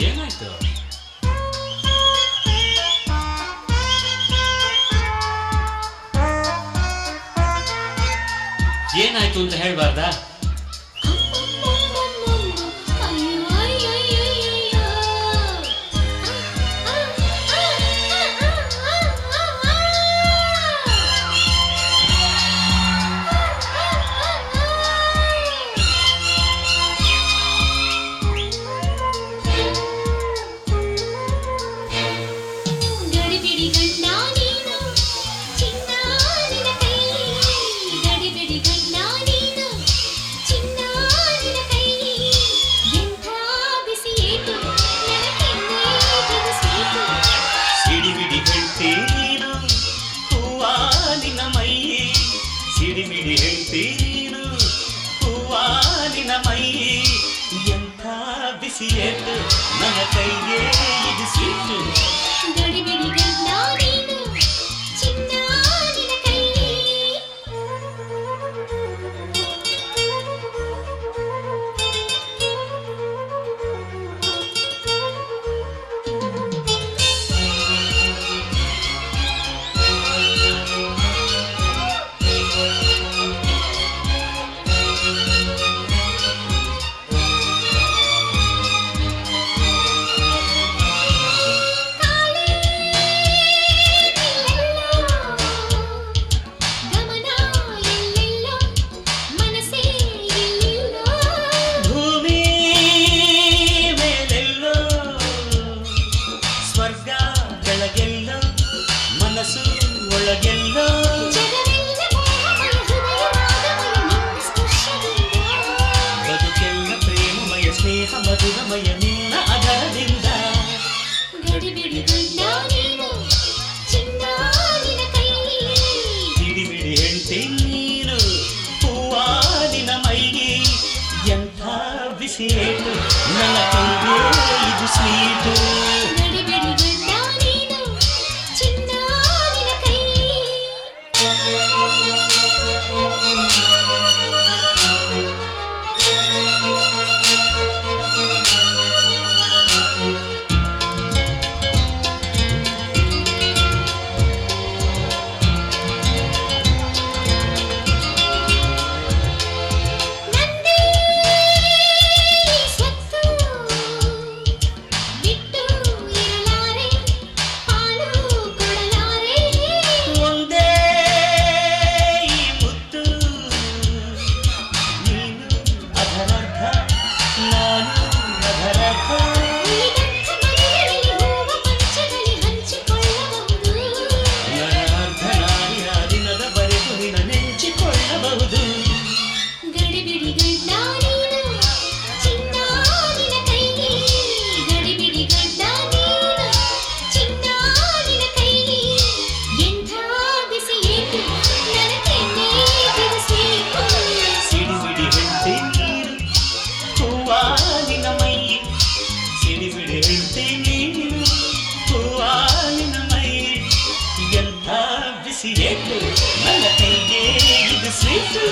ಏನಾಯ್ತು ಏನಾಯ್ತು ಅಂತ ಹೇಳ್ಬಾರ್ದಾ ಹೂವಾಲಿನಮಯಿ ಸಿಡಿಮಿಡಿ ಹೇಳ್ತಿ ನೀನು ಹೂವಾಲಿನಮಯಿ ಎಂಥ ಬಿಸಿಯೇತು ನನ್ನ ಕೈಗೆ ಇದು ಸೀಟು ಗಡಿಬಿಡಿಗೆ ಸುರಮಯ ನಿನ್ನ ಅಗರದಿಂದ ಗಿಡಿಬಿಡಿ ಹೆಂಡತಿ ನೀನು ಹೂವಾದಿನ ಮೈಗೆ ಎಂಥ ಬಿಸಿ ನನ್ನ ಕೈಗೆ ಇದು ಸ್ವೀಟು பசி ஏற்று நல்ல கையே இது சீட்டு